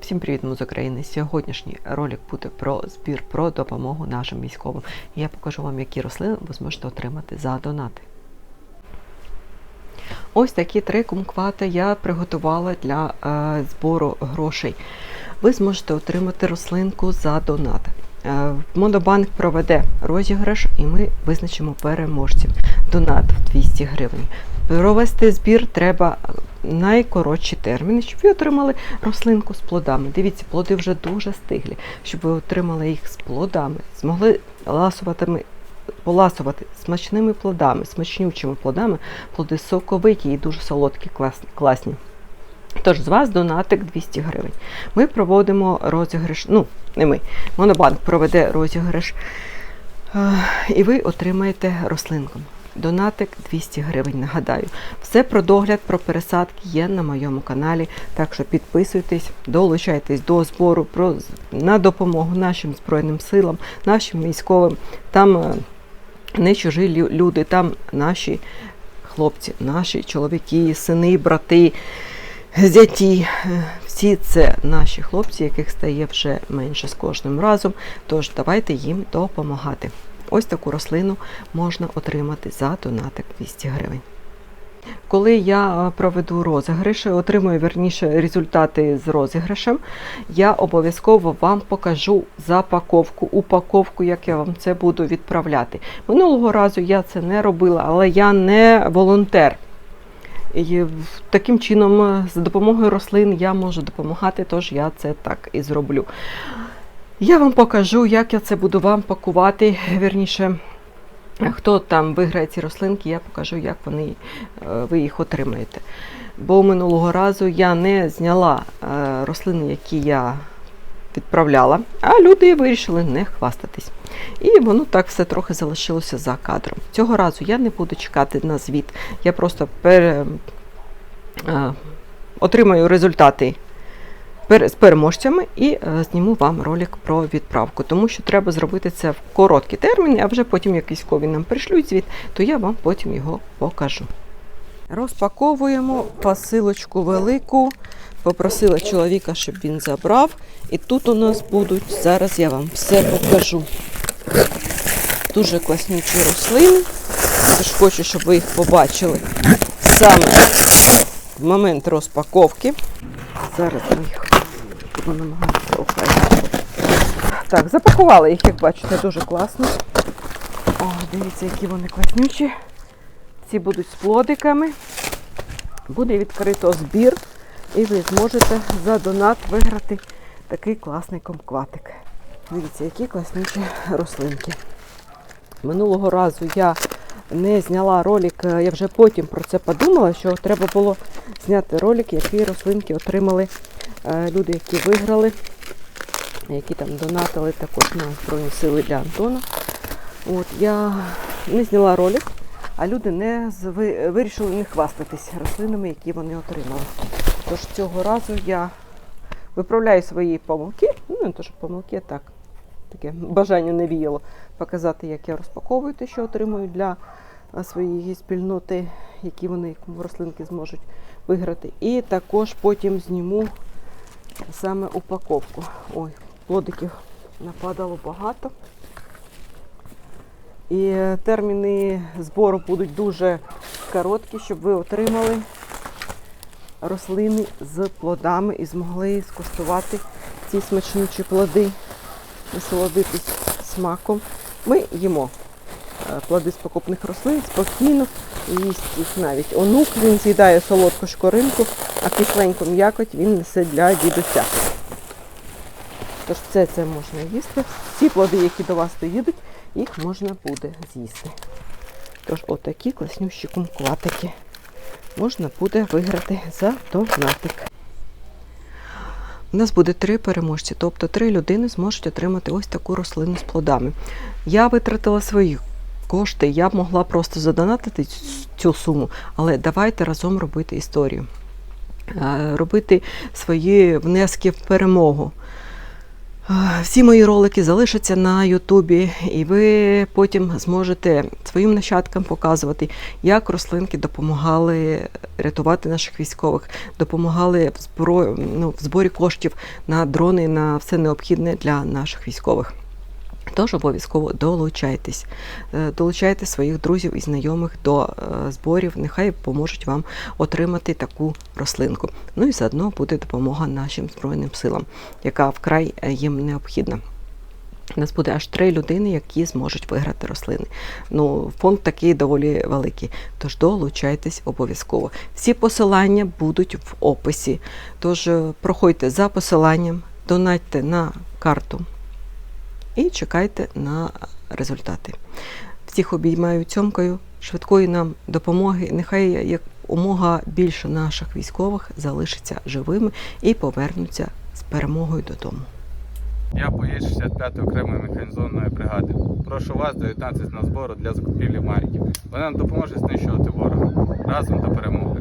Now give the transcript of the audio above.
Всім привіт, ми з України. Сьогоднішній ролик буде про збір про допомогу нашим військовим. Я покажу вам, які рослини ви зможете отримати за донати. Ось такі три кумквати я приготувала для е, збору грошей. Ви зможете отримати рослинку за донат. Е, Монобанк проведе розіграш і ми визначимо переможців. Донат в 200 гривень. Провести збір треба найкоротші терміни, щоб ви отримали рослинку з плодами. Дивіться, плоди вже дуже стиглі, щоб ви отримали їх з плодами, змогли ласуватими. Поласувати смачними плодами, смачнючими плодами, плоди соковиті і дуже солодкі, класні. Тож з вас донатик 200 гривень. Ми проводимо розіграш, ну, не ми, Монобанк проведе розіграш, е, і ви отримаєте рослинку. Донатик 200 гривень, нагадаю. Все про догляд, про пересадки є на моєму каналі. Так що підписуйтесь, долучайтесь до збору про, на допомогу нашим Збройним силам, нашим військовим. Там е, не чужі люди, там наші хлопці, наші чоловіки, сини, брати, зяті. Всі це наші хлопці, яких стає вже менше з кожним разом. Тож давайте їм допомагати. Ось таку рослину можна отримати за донатик 200 гривень. Коли я проведу розіграш, отримую верніше результати з розіграшем, я обов'язково вам покажу запаковку, упаковку, як я вам це буду відправляти. Минулого разу я це не робила, але я не волонтер. І таким чином, е, з допомогою рослин я можу допомагати, тож я це так і зроблю. Я вам покажу, як я це буду вам пакувати. Вірніше, хто там виграє ці рослинки, я покажу, як вони, е, ви їх отримаєте. Бо минулого разу я не зняла е, рослини, які я відправляла, а люди вирішили не хвастатись. І воно так все трохи залишилося за кадром. Цього разу я не буду чекати на звіт. Я просто пере, е, отримаю результати з переможцями і е, зніму вам ролик про відправку, тому що треба зробити це в короткі терміни, а вже потім, як військові нам пришлють звіт, то я вам потім його покажу. Розпаковуємо посилочку велику. Попросила чоловіка, щоб він забрав. І тут у нас будуть, зараз я вам все покажу. Дуже класнючі рослини. Тож хочу, щоб ви їх побачили саме в момент розпаковки. Зараз ми їх окремо. Так, запакували їх, як бачите, дуже класно. О, дивіться, які вони класнючі. Ці будуть з плодиками. Буде відкрито збір, і ви зможете за донат виграти такий класний комкватик. Дивіться, які класнючі рослинки. Минулого разу я не зняла ролик, е, я вже потім про це подумала, що треба було зняти ролик, які рослинки отримали е, люди, які виграли, які там донатили також на Збройні сили для Антона. От, я не зняла ролик, а люди не зви- вирішили не хвастатись рослинами, які вони отримали. Тож цього разу я виправляю свої помилки, ну не то, що помилки, так, таке бажання не віяло показати, як я розпаковую те, що отримую для своєї спільноти, які вони рослинки зможуть виграти. І також потім зніму саме упаковку. Ой, плодиків нападало багато. І терміни збору будуть дуже короткі, щоб ви отримали рослини з плодами і змогли скуштувати ці смачнючі плоди, насолодитись смаком. Ми їмо е, плоди з покупних рослин спокійно, їсть їх навіть онук, він з'їдає солодку шкоринку, а кисленьку м'якоть він несе для дідуся. Тож це, це можна їсти. Всі плоди, які до вас доїдуть, їх можна буде з'їсти. Тож отакі класнющі кумкватики можна буде виграти за донатик. У нас буде три переможці, тобто три людини зможуть отримати ось таку рослину з плодами. Я витратила свої кошти, я б могла просто задонатити цю суму, але давайте разом робити історію, Е, робити свої внески в перемогу. Всі мої ролики залишаться на Ютубі, і ви потім зможете своїм нащадкам показувати, як рослинки допомагали рятувати наших військових, допомагали в, ну, в зборі коштів на дрони, на все необхідне для наших військових. Тож обов'язково долучайтесь, Е, долучайте своїх друзів і знайомих до е, зборів. Нехай поможуть вам отримати таку рослинку. Ну і заодно буде допомога нашим збройним силам, яка вкрай е, їм необхідна. У нас буде аж три людини, які зможуть виграти рослини. Ну, фонд такий доволі великий. Тож долучайтесь обов'язково. Всі посилання будуть в описі. Тож проходьте за посиланням, донатьте на карту і чекайте на результати. Всіх обіймаю цьомкою, швидкої нам допомоги. Нехай як умога більше наших військових залишиться живими і повернуться з перемогою додому. Я боєць 65-ї окремої механізованої бригади. Прошу вас доєднатися на збору для закупівлі марків. Вона нам допоможе знищувати ворога разом до перемоги.